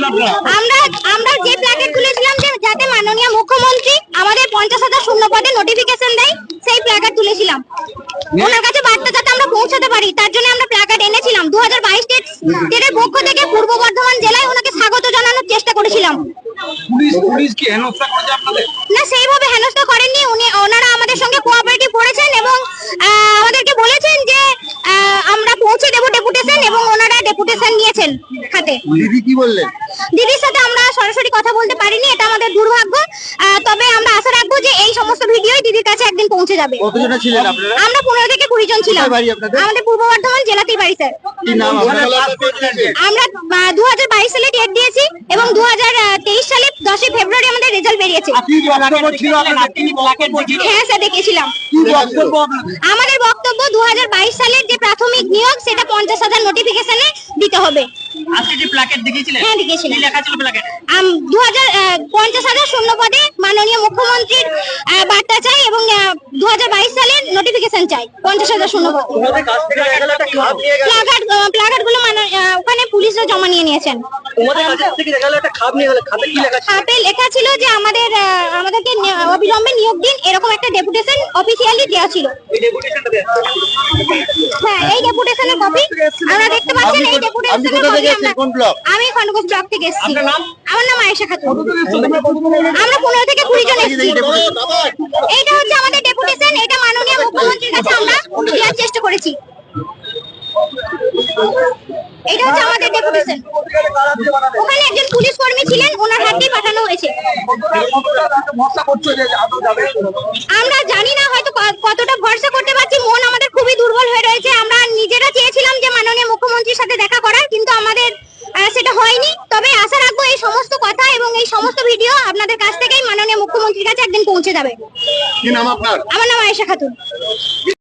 আপনারা? আমরা আমরা যে প্ল্যাকেট তুলেছিলাম যে যাতে মাননীয় মুখ্যমন্ত্রী আমাদের পঞ্চাশ হাজার শূন্য পদে নোটিফিকেশন দেয় সেই প্ল্যাকার্ড তুলেছিলাম। ওনার কাছে বার্তা যাতে আমরা পৌঁছাতে পারি তার জন্য আমরা প্ল্যাকার্ড এনেছিলাম দু হাজার বাইশ স্টেটের পক্ষ থেকে পূর্ব বর্ধমান জেলায় ওনাকে স্বাগত জানানোর চেষ্টা করেছিলাম। পুলিশ পুলিশ কি হেনস্থা করেছে আপনাদের? না সেইভাবে হেনস্থা করেননি উনি ওনারা আমাদের সঙ্গে কোঅপারেটিভ করেছেন এবং আহ, আমাদেরকে বলেছেন যে আহ, আমরা পৌঁছে দেবো ডেপুটেশন এবং ওনারা নিয়েছেন খাতে দিদি কি বললেন দিদির সাথে আমরা সরাসরি কথা বলতে পারিনি এটা আমাদের দুর্ভাগ্য। তবে আমরা আশা রাখব যে এই সমস্ত ভিডিওই দিদির কাছে একদিন পৌঁছে যাবে। কতজনা ছিলেন আপনারা? আমরা পনেরো থেকে কুড়ি জন ছিলাম। আমাদের পূর্ব বর্ধমান জেলাতেই বাড়ি স্যার। কি নাম আমরা দু হাজার বাইশ সালে ডেট দিয়েছি এবং দু হাজার তেইশ সালে দশই ফেব্রুয়ারি আমাদের রেজাল্ট বেরিয়েছে। হ্যাঁ স্যার দেখেছিলাম? আমাদের বক্তব্য দু হাজার বাইশ সালের যে প্রাথমিক নিয়োগ সেটা পঞ্চাশ হাজার নোটিফিকেশনে দিতে হবে। হ্যাঁ দেখেছিলাম দু হাজার পঞ্চাশ হাজার শূন্য পদে মাননীয় মুখ্যমন্ত্রীর বার্তা চাই এবং দু হাজার বাইশ সালের নোটিফিকেশন চাই পঞ্চাশ হাজার শূন্য পদে প্লাকার্ড প্লাকার্ডগুলো ওখানে পুলিশরা জমা নিয়ে নিয়েছেন। তোমাদের কাছ থেকে দেখা গেল? একটা খাপ নিয়ে গেল। খাপে কি লেখা ছিল? খাপে লেখা ছিল যে আমাদের আমাদেরকে অবিলম্বে নিয়োগ দিন এরকম একটা ডেপুটেশন অফিসিয়ালি দেওয়া ছিল। এই ডেপুটেশনটা হ্যাঁ এই ডেপুটেশনের কপি আমরা দেখতে পাচ্ছেন এই ডেপুটেশনের কপি এসেছেন? কোন ব্লক? আমি ব্লক থেকে এসেছি। আমার নাম আয়েশা খাতুন। আমরা পনেরো থেকে কুড়ি জন এসেছি। এইটা হচ্ছে আমাদের ডেপুটেশন এটা মাননীয় মুখ্যমন্ত্রীর কাছে আমরা দেওয়ার চেষ্টা করেছি এটা হচ্ছে আমাদের ডেপুটেশন। ওখানে একজন পুলিশ কর্মী ছিলেন ওনার হাতেই পাঠানো হয়েছে। আমরা জানি না হয়তো কতটা ভরসা করতে পারছি মন আমাদের খুবই দুর্বল হয়ে রয়েছে। আমরা নিজেরা চেয়েছিলাম যে মাননীয় মুখ্যমন্ত্রীর সাথে দেখা করার কিন্তু আমাদের সেটা হয়নি। তবে আশা রাখব এই সমস্ত কথা এবং এই সমস্ত ভিডিও আপনাদের কাছ থেকেই মাননীয় মুখ্যমন্ত্রীর কাছে একদিন পৌঁছে যাবে। কি নাম আপনার? আমার নাম আয়েশা খাতুন।